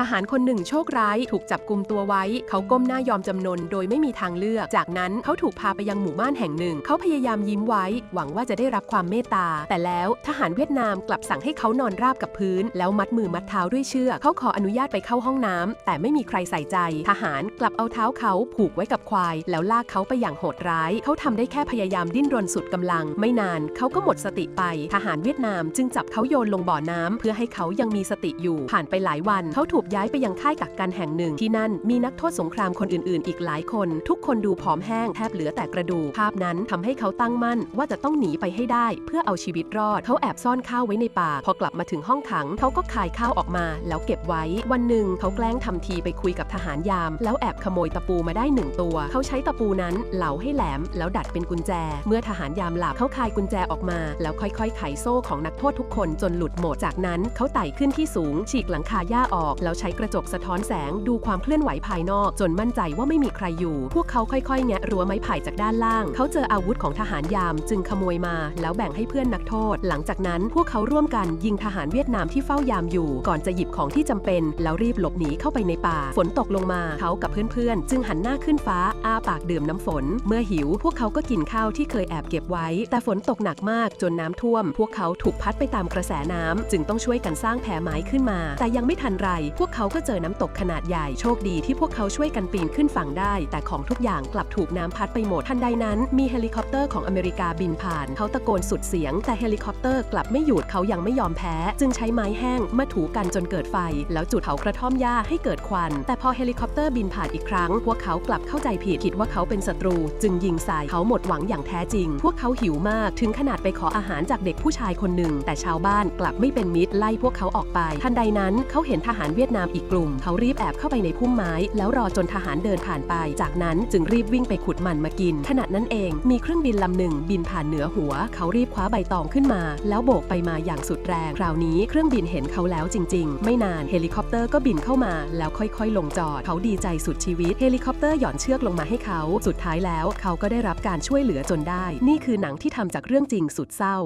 ทหารคนหนึ่งโชคร้าย ถูกจับกลุมตัวไว้ เขาก้มหน้ายอมจำนนโดยไม่มีทางเลือก จากนั้นเขาถูกพาไปยังหมู่บ้านแห่งหนึ่ง เขาพยายามยิ้มไว้ หวังว่าจะได้รับความเมตตา แต่แล้วทหารเวียดนามกลับสั่งให้เขานอนราบกับพื้น แล้วมัดมือมัดเท้าด้วยเชือก เขาขออนุญาตไปเข้าห้องน้ำแต่ไม่มีใครใส่ใจ ทหารกลับเอาเท้าเขาผูกไว้กับควาย แล้วลากเขาไปอย่างโหดร้าย เขาทำได้แค่พยายามดิ้นรนสุดกำลัง ไม่นานเขาก็หมดสติไป ทหารเวียดนามจึงจับเขาโยนลงบ่อน้ำเพื่อให้เขายังมีสติอยู่ ผ่านไปหลายวัน เขาถูกย้ายไปยังค่ายกักกันแห่งหนึ่ง ที่นั่นมีนักโทษสงครามคนอื่นๆ อีกหลายคน ทุกคนดูผอมแห้งแทบเหลือแต่กระดูกภาพนั้นทำให้เขาตั้งมั่นว่าจะต้องหนีไปให้ได้ เพื่อเอาชีวิตรอด เขาแอบซ่อนข้าวไว้ในป่า พอกลับมาถึงห้องขัง เขาก็คายข้าวออกมา แล้วเก็บไว้ วันหนึ่งเขาแกล้งทำทีไปคุยกับทหารยาม แล้วแอบขโมยตะปูมาได้หนึ่งตัว เขาใช้ตะปูนั้นเหลาให้แหลม แล้วดัดเป็นกุญแจ เมื่อทหารยามหลับเขาคายกุญแจออกมา แล้วค่อยๆ ไขโซ่ของนักโทษทุกคนจนหลุดหมด จากนั้นเขาไต่ขึ้นที่สูงฉีกหลังคาหญ้าออกแล้วใช้กระจกสะท้อนแสงดูความเคลื่อนไหวภายนอก จนมั่นใจว่าไม่มีใครอยู่ พวกเขาค่อยๆ แงะรั้วไม้ไผ่จากด้านล่าง เขาเจออาวุธของทหารยาม จึงขโมยมา แล้วแบ่งให้เพื่อนนักโทษ หลังจากนั้นพวกเขาร่วมกันยิงทหารเวียดนามที่เฝ้ายามอยู่ ก่อนจะหยิบของที่จำเป็น แล้วรีบหลบหนีเข้าไปในป่า ฝนตกลงมาเขากับเพื่อนๆ จึงหันหน้าขึ้นฟ้าอ้าปากดื่มน้ำฝน เมื่อหิว พวกเขาก็กินข้าวที่เคยแอบเก็บไว้ แต่ฝนตกหนักมากจนน้ำท่วม พวกเขาถูกพัดไปตามกระแสน้ำจึงต้องช่วยกันสร้างแพไม้ขึ้นมา แต่ยังไม่ทันไรพวกเขาก็เจอน้ำตกขนาดใหญ่โชคดีที่พวกเขาช่วยกันปีนขึ้นฝั่งได้ แต่ของทุกอย่างกลับถูกน้ำพัดไปหมดทันใดนั้น มีเฮลิคอปเตอร์ของอเมริกาบินผ่าน เขาตะโกนสุดเสียง แต่เฮลิคอปเตอร์กลับไม่หยุดเขายังไม่ยอมแพ้ จึงใช้ไม้แห้งมาถูกันจนเกิดไฟ แล้วจุดเผากระท่อมหญ้าให้เกิดควัน แต่พอเฮลิคอปเตอร์บินผ่านอีกครั้ง พวกเขากลับเข้าใจผิดคิดว่าเขาเป็นศัตรู จึงยิงใส่เขาหมดหวังอย่างแท้จริง พวกเขาหิวมากถึงขนาดไปขออาหารจากเด็กผู้ชายคนหนึ่งแต่ชาวบ้านกลับไม่เป็นมิตรไล่พวกเขาออกไป ทันใดนั้นเขาเห็นทหารเวียดนามอีกกลุ่ม เขารีบแอบเข้าไปในพุ่มไม้ แล้วรอจนทหารเดินผ่านไป จากนั้นจึงรีบวิ่งไปขุดมันมากิน ขณะนั้นเองมีเครื่องบินลำหนึ่งบินผ่านเหนือหัว เขารีบคว้าใบตองขึ้นมา แล้วโบกไปมาอย่างสุดแรง คราวนี้เครื่องบินเห็นเขาแล้วจริง ๆ ไม่นานเฮลิคอปเตอร์ก็บินเข้ามาแล้วค่อยๆ ลงจอด เขาดีใจสุดชีวิต เฮลิคอปเตอร์หย่อนเชือกลงมาให้เขา สุดท้ายแล้ว เขาก็ได้รับการช่วยเหลือจนได้ นี่คือหนังที่ทำจากเรื่องจริงสุดเศร้า